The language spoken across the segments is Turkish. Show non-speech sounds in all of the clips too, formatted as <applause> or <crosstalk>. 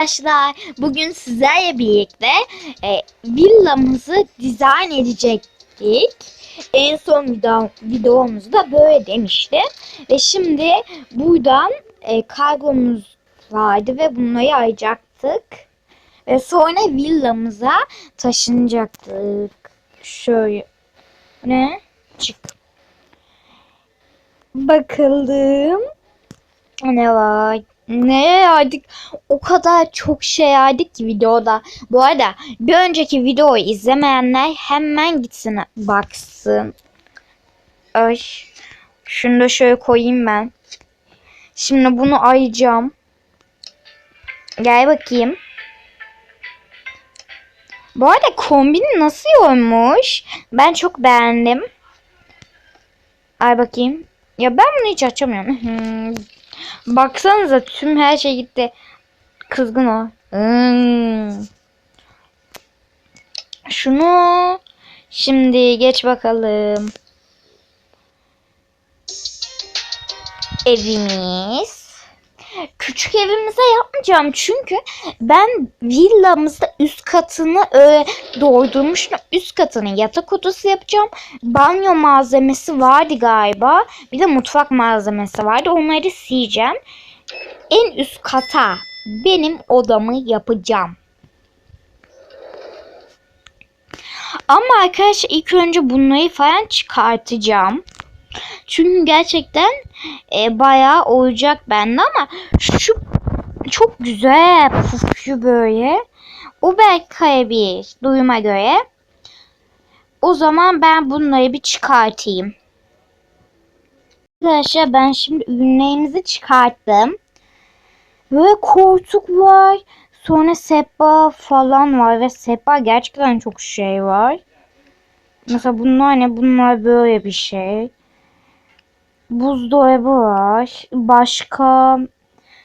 Arkadaşlar bugün sizlerle birlikte e, villamızı dizayn edecektik. En son video, videomuzda böyle demiştim. Ve şimdi buradan e, kargomuz vardı ve bunları ayacaktık. Ve sonra villamıza taşınacaktık. Şöyle. Ne? Çık. Bakalım. Ne var? Ne yaydık? O kadar çok şey yaydık ki videoda. Bu arada bir önceki videoyu izlemeyenler hemen gitsin baksın. Ay. Şunu da şöyle koyayım ben. Şimdi bunu ayacağım. Gel bakayım. Bu arada kombin nasıl olmuş? Ben çok beğendim. Ay bakayım. Ya ben bunu hiç açamıyorum. <laughs> Baksanıza tüm her şey gitti. Kızgın o. Hmm. Şunu şimdi geç bakalım. Evimiz. Küçük evimize yapmayacağım çünkü ben villamızda üst katını öyle doldurmuştum. Üst katını yatak odası yapacağım. Banyo malzemesi vardı galiba. Bir de mutfak malzemesi vardı. Onları sileceğim. En üst kata benim odamı yapacağım. Ama arkadaşlar ilk önce bunları falan çıkartacağım. Çünkü gerçekten e, bayağı olacak bende ama şu çok güzel pufçu böyle. O belki kayabilir duyuma göre. O zaman ben bunları bir çıkartayım. Arkadaşlar ben şimdi ürünlerimizi çıkarttım. Böyle koltuk var. Sonra sehpa falan var ve sehpa gerçekten çok şey var. Mesela bunlar ne? Bunlar böyle bir şey. Buzdolabı var. Başka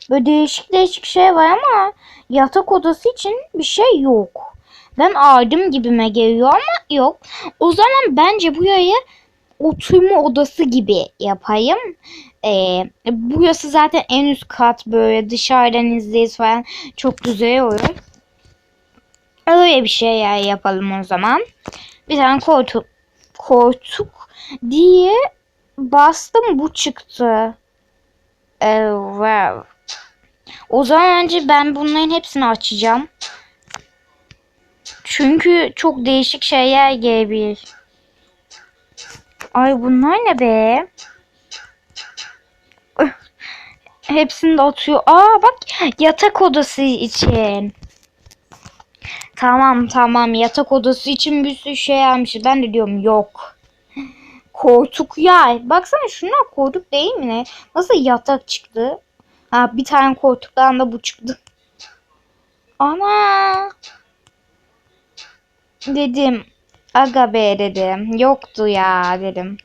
böyle değişik değişik şey var ama yatak odası için bir şey yok. Ben aldım gibime geliyor ama yok. O zaman bence buraya oturma odası gibi yapayım. Ee, burası zaten en üst kat böyle dışarıdan izleyiz falan çok güzel olur. Öyle bir şey yapalım o zaman. Bir tane koltuk koltuk diye bastım bu çıktı. Evet. O zaman önce ben bunların hepsini açacağım. Çünkü çok değişik şeyler gelebilir. Ay bunlar ne be? Hepsini de atıyor. Aa bak yatak odası için. Tamam tamam yatak odası için bir sürü şey almış. Ben de diyorum yok. Koltuk ya. Baksana şunlar koltuk değil mi ne? Nasıl yatak çıktı? Ha bir tane koltuktan da bu çıktı. Ana. Dedim. Aga be dedim. Yoktu ya dedim.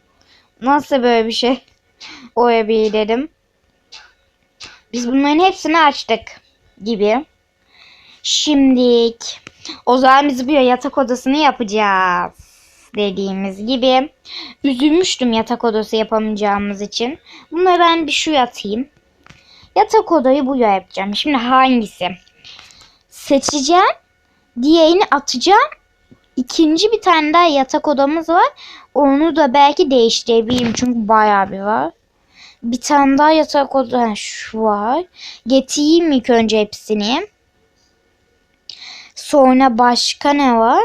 Nasıl böyle bir şey? <laughs> Oya bir dedim. Biz bunların hepsini açtık gibi. Şimdilik o zaman biz bu yatak odasını yapacağız. Dediğimiz gibi. Üzülmüştüm yatak odası yapamayacağımız için. Bunları ben bir şu atayım. Yatak odayı bu yapacağım. Şimdi hangisi? Seçeceğim. Diğerini atacağım. İkinci bir tane daha yatak odamız var. Onu da belki değiştirebilirim. Çünkü bayağı bir var. Bir tane daha yatak odası şu var. Getireyim ilk önce hepsini. Sonra başka ne var?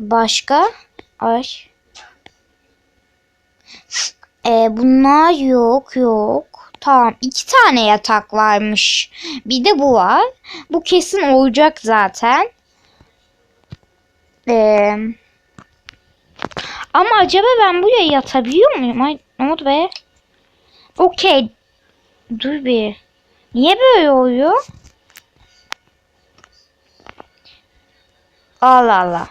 Başka? Ay. Ee, bunlar yok yok. Tamam iki tane yatak varmış. Bir de bu var. Bu kesin olacak zaten. Ee, ama acaba ben buraya yatabiliyor muyum? Ay ne oldu be? Okey. Dur bir. Niye böyle oluyor? Allah Allah.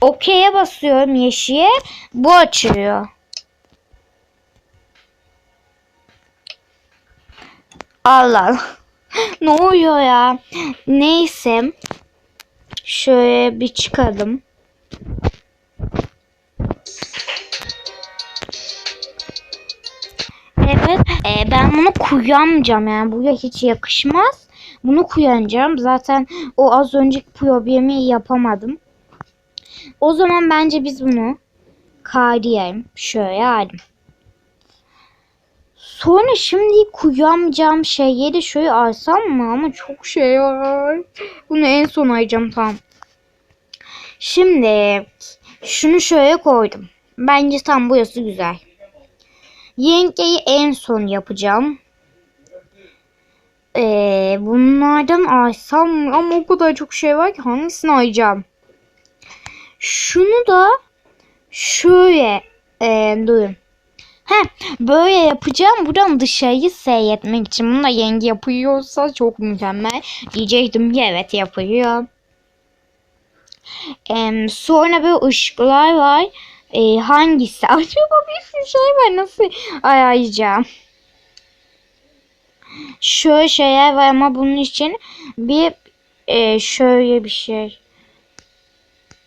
Okey'e basıyorum yeşiye. Bu açılıyor. Allah Allah. <laughs> ne oluyor ya? Neyse. Şöyle bir çıkalım. Evet. e, ben bunu kullanmayacağım yani. Buraya hiç yakışmaz. bunu kullanacağım. Zaten o az önceki problemi yapamadım. O zaman bence biz bunu kaydayalım. Şöyle aldım. Sonra şimdi kullanacağım şeyleri şöyle alsam mı? Ama çok şey var. Bunu en son ayacağım tamam. Şimdi şunu şöyle koydum. Bence tam burası güzel. Yengeyi en son yapacağım. Ee, bunlardan aysam mı? Ama o kadar çok şey var ki hangisini ayacağım? Şunu da şöyle ee, durun. He, böyle yapacağım. Buradan dışarıyı seyretmek için. Bunu da yenge yapıyorsa çok mükemmel. Diyecektim ki evet yapıyor. Em, sonra böyle ışıklar var. E, hangisi? <laughs> Acaba bir şey var. Nasıl ayarlayacağım? Şöyle şeyler var ama bunun için bir e, şöyle bir şey.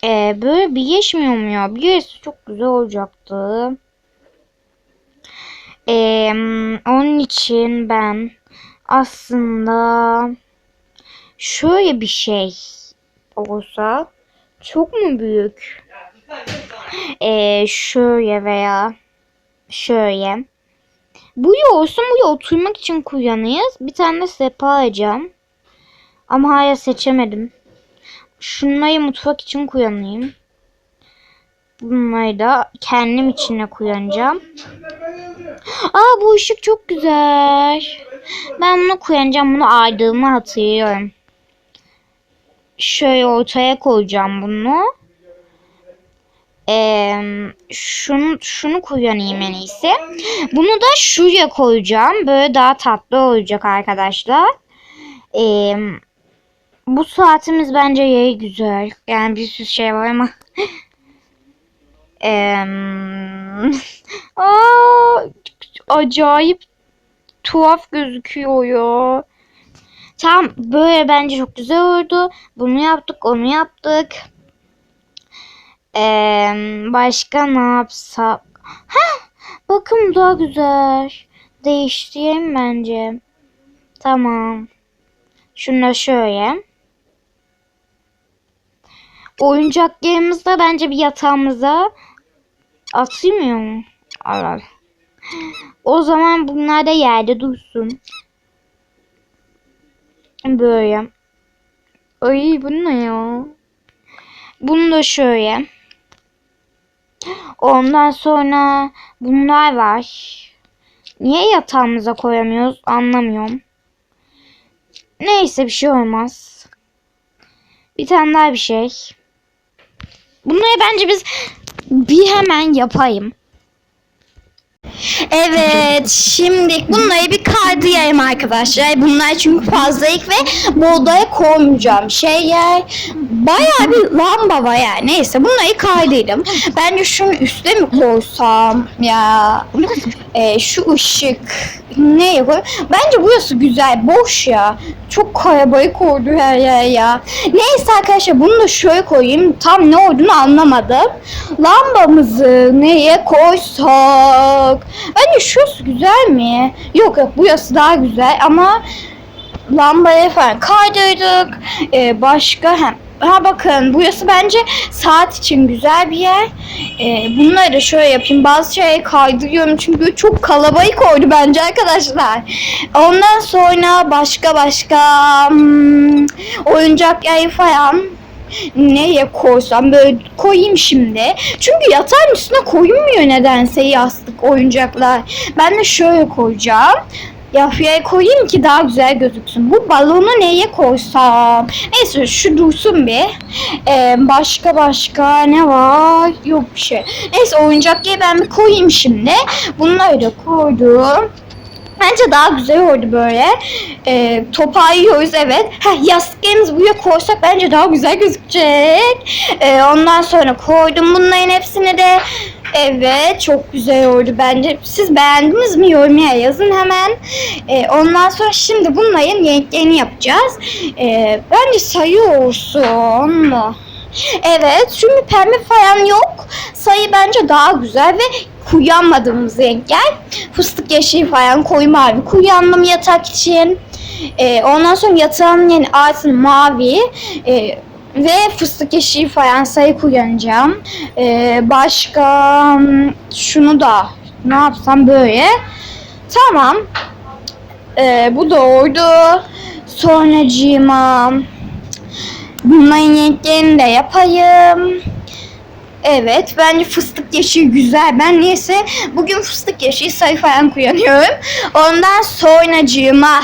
E, böyle bir geçmiyor mu ya? Bir geçse çok güzel olacaktı. E, onun için ben aslında şöyle bir şey olsa çok mu büyük? Ee, şöyle veya şöyle. Bu olsun bu oturmak için kullanıyoruz. Bir tane sepa alacağım. Ama hala seçemedim. Şunları mutfak için kullanayım. Bunları da kendim içine kullanacağım. Aa bu ışık çok güzel. Ben bunu kullanacağım. Bunu aldığımı hatırlıyorum. Şöyle ortaya koyacağım bunu. Ee, şunu şunu kullanayım en iyisi. Bunu da şuraya koyacağım. Böyle daha tatlı olacak arkadaşlar. Ee, bu saatimiz bence yeri güzel. Yani bir sürü şey var ama. <laughs> Ee, <laughs> acayip tuhaf gözüküyor ya. Tamam böyle bence çok güzel oldu. Bunu yaptık onu yaptık. Ee, başka ne yapsak? Heh, bakın daha güzel. Değiştireyim bence. Tamam. Şunu da şöyle. Oyuncaklarımızı da bence bir yatağımıza atılmıyor mu? Al. O zaman bunlar da yerde dursun. Böyle. Ay bu ne ya? Bunu da şöyle. Ondan sonra bunlar var. Niye yatağımıza koyamıyoruz anlamıyorum. Neyse bir şey olmaz. Bir tane daha bir şey. Bunları bence biz bir hemen yapayım. Evet, şimdi bunları bir kaydırayım arkadaşlar. Bunlar çünkü fazlayık ve bu odaya koymayacağım şeyler. Bayağı bir lamba var yani. Neyse bunları kaydırdım. Bence şunu üste mi koysam ya? Ee, şu ışık neye koy? Bence burası güzel, boş ya. Çok kalabalık oldu her yer ya. Neyse arkadaşlar bunu da şöyle koyayım. Tam ne olduğunu anlamadım. Lambamızı neye koysak? Bence şurası güzel mi? Yok yok burası daha güzel ama lambaya falan kaydırdık. Ee, başka hem Ha bakın burası bence saat için güzel bir yer. Ee, bunları şöyle yapayım. Bazı şeyleri kaydırıyorum çünkü çok kalabalık oldu bence arkadaşlar. Ondan sonra başka başka hmm, oyuncak yayı falan neye koysam böyle koyayım şimdi. Çünkü yatağın üstüne koyulmuyor nedense yastık oyuncaklar. Ben de şöyle koyacağım. Yafyaya koyayım ki daha güzel gözüksün. Bu balonu neye koysam? Neyse şu dursun bir. Ee, başka başka ne var? Yok bir şey. Neyse oyuncakları ben bir koyayım şimdi. Bunları da koydum. Bence daha güzel oldu böyle. Ee, toparlıyoruz evet. Heh, yastıklarımızı buraya koysak bence daha güzel gözükecek. Ee, ondan sonra koydum bunların hepsini de. Evet çok güzel oldu bence. Siz beğendiniz mi? Yorumlara yazın hemen. Ee, ondan sonra şimdi bunların renklerini yapacağız. Ee, bence sayı olsun mu? Evet çünkü pembe falan yok. Sayı bence daha güzel ve kuyanmadığımız renkler. Fıstık yeşili falan koyu mavi kuyandım yatak için. Ee, ondan sonra yatağın yeni altın mavi. Ee, ve fıstık yeşili fayansayı kullanacağım. Ee, başka hmm, şunu da ne yapsam böyle. Tamam. Ee, bu oldu. Sonracığıma bunların renklerini de yapayım. Evet bence fıstık yeşili güzel. Ben niyeyse bugün fıstık yeşili sarı falan kullanıyorum. Ondan sonracığıma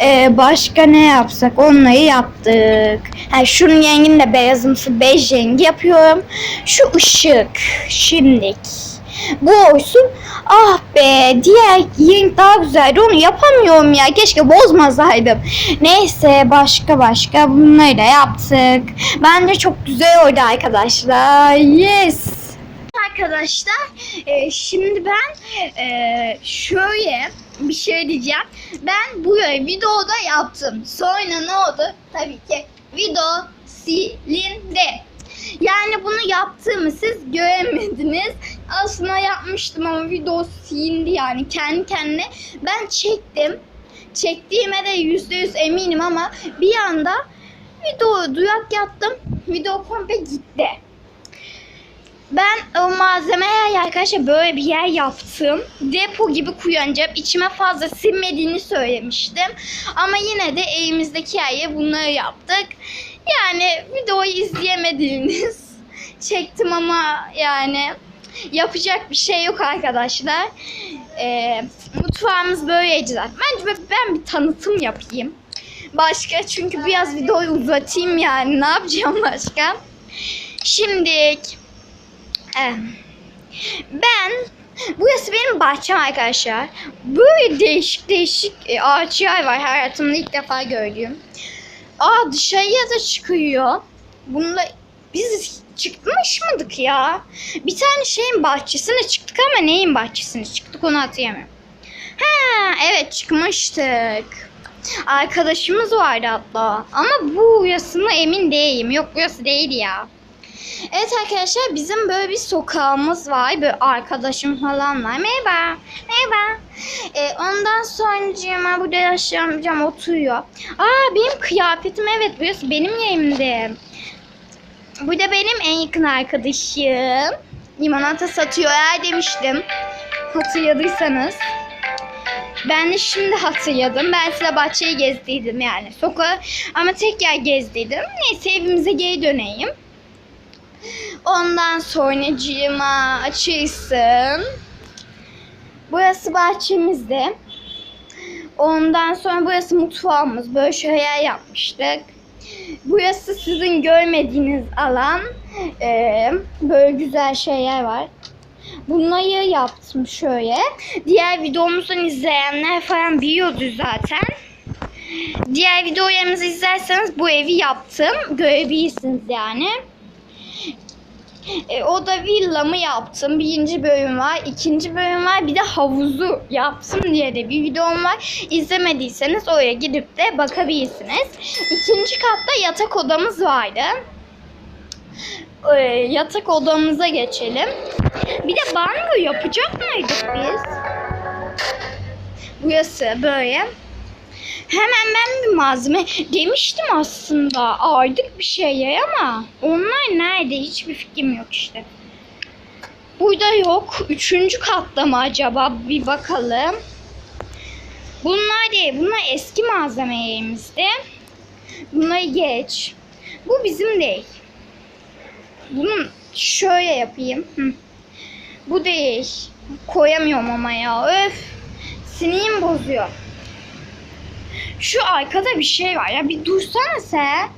ee, başka ne yapsak onları yaptık. Ha, şunun rengini de beyazımsı bej rengi yapıyorum. Şu ışık şimdilik. Bu olsun. Ah be diğer renk daha güzeldi onu yapamıyorum ya. Keşke bozmasaydım. Neyse başka başka bunları da yaptık. Bence çok güzel oldu arkadaşlar. Yes. Arkadaşlar e, şimdi ben e, şöyle bir şey diyeceğim. Ben bu videoda yaptım. Sonra ne oldu? Tabii ki video silindi. Yani bunu yaptığımı siz göremediniz. Aslında yapmıştım ama video silindi yani kendi kendine. Ben çektim. Çektiğime de yüzde yüz eminim ama bir anda video duyak yattım. Video komple gitti. Ben o malzemeye arkadaşlar böyle bir yer yaptım. Depo gibi kullanacağım. İçime fazla sinmediğini söylemiştim. Ama yine de elimizdeki yere bunları yaptık. Yani videoyu izleyemediğiniz <laughs> çektim ama yani yapacak bir şey yok arkadaşlar. Ee, mutfağımız böyleydi zaten. Bence ben bir tanıtım yapayım. Başka çünkü biraz videoyu uzatayım yani. Ne yapacağım başka? Şimdilik Evet. Ben burası benim bahçem arkadaşlar. Böyle değişik değişik e, ağaçlar var hayatımda ilk defa gördüğüm. Aa dışarıya da çıkıyor. Bunda biz çıkmış mıydık ya? Bir tane şeyin bahçesine çıktık ama neyin bahçesine çıktık onu hatırlamıyorum. Ha evet çıkmıştık. Arkadaşımız vardı hatta. Ama bu burasını emin değilim. Yok burası değil ya. Evet arkadaşlar bizim böyle bir sokağımız var. Böyle arkadaşım falan var. Merhaba. Merhaba. Ee, ondan sonra burada yaşayan oturuyor. Aa benim kıyafetim evet burası benim yerimde. Bu da benim en yakın arkadaşım. Limonata satıyor eğer demiştim. Hatırladıysanız. Ben de şimdi hatırladım. Ben size bahçeyi gezdiydim yani. Sokağı ama tek yer gezdiydim. Neyse evimize geri döneyim. Ondan sonracığıma açılsın. Burası bahçemizde. Ondan sonra burası mutfağımız. Böyle şöyle yapmıştık. Burası sizin görmediğiniz alan. Ee, böyle güzel şeyler var. Bunları yaptım şöyle. Diğer videomuzdan izleyenler falan biliyordu zaten. Diğer videolarımızı izlerseniz bu evi yaptım. Görebilirsiniz yani. E, o da villamı yaptım. Birinci bölüm var. ikinci bölüm var. Bir de havuzu yaptım diye de bir videom var. İzlemediyseniz oraya gidip de bakabilirsiniz. İkinci katta yatak odamız vardı. E, yatak odamıza geçelim. Bir de banyo yapacak mıydık biz? Burası böyle. Hemen ben bir malzeme demiştim aslında. Aydık bir şey ama onlar nerede hiçbir fikrim yok işte. Burada yok. Üçüncü katta mı acaba? Bir bakalım. Bunlar değil. Bunlar eski malzemelerimizde. Bunları geç. Bu bizim değil. Bunun şöyle yapayım. Bu değil. Koyamıyorum ama ya. Öf. Sinirim bozuyor. Şu arkada bir şey var ya bir dursana sen.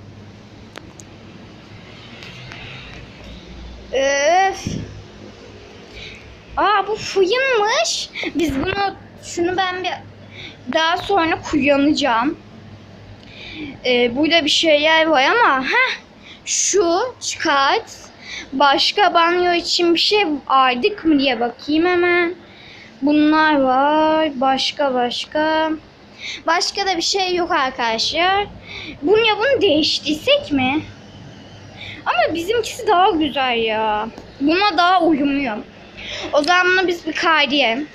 Öf. Aa bu fıyınmış. Biz bunu şunu ben bir daha sonra kullanacağım. Ee, burada bir şeyler var ama ha şu çıkart. Başka banyo için bir şey aldık mı diye bakayım hemen. Bunlar var. Başka başka. Başka da bir şey yok arkadaşlar. Bunu ya bunu değiştirsek mi? Ama bizimkisi daha güzel ya. Buna daha uyumlu. O zaman bunu biz bir kaydayalım.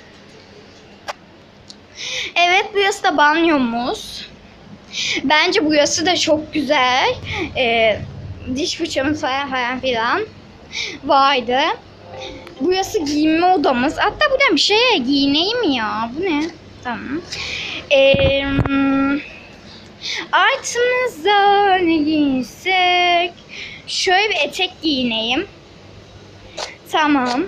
Evet burası da banyomuz. Bence burası da çok güzel. Ee, diş fırçamız falan falan filan vardı. Burası giyinme odamız. Hatta buradan bir şeye giyineyim ya. Bu ne? Tamam. Ee, altımıza ne giysek? Şöyle bir etek giyineyim. Tamam.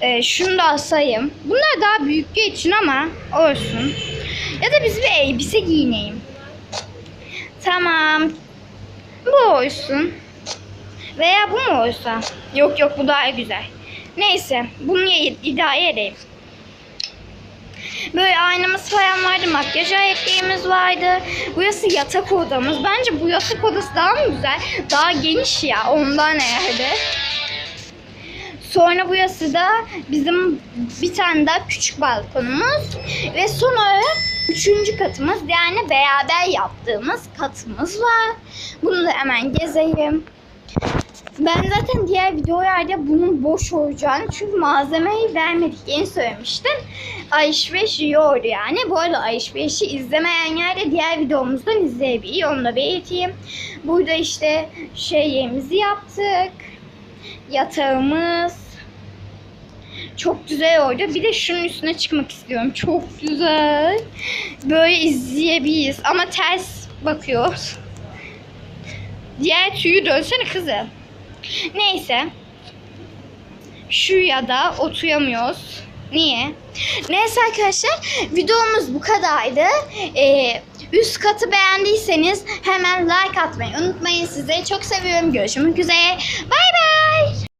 Ee, şunu da asayım. Bunlar daha büyük için ama olsun. Ya da biz bir elbise giyineyim. Tamam. Bu olsun. Veya bu mu olsa? Yok yok bu daha güzel. Neyse bunu idare edeyim. Böyle aynamız falan vardı, makyaj aletlerimiz vardı. Burası yatak odamız. Bence bu yatak odası daha mı güzel? Daha geniş ya ondan herhalde. Sonra burası da bizim bir tane daha küçük balkonumuz. Ve sonra üçüncü katımız yani beraber yaptığımız katımız var. Bunu da hemen gezeyim. Ben zaten diğer videolarda bunun boş olacağını çünkü malzemeyi vermediklerini söylemiştim. Alışveriş yiyordu yani. Bu arada alışverişi izlemeyenler de diğer videomuzdan izleyebilir. Onu da belirteyim. Burada işte şeyimizi yaptık. Yatağımız. Çok güzel oldu. Bir de şunun üstüne çıkmak istiyorum. Çok güzel. Böyle izleyebiliriz. Ama ters bakıyoruz. Diğer tüyü dönsene kızım. Neyse. Şuraya da oturamıyoruz. Niye? Neyse arkadaşlar videomuz bu kadardı. Ee, üst katı beğendiyseniz hemen like atmayı unutmayın. Sizleri çok seviyorum. Görüşmek üzere. Bay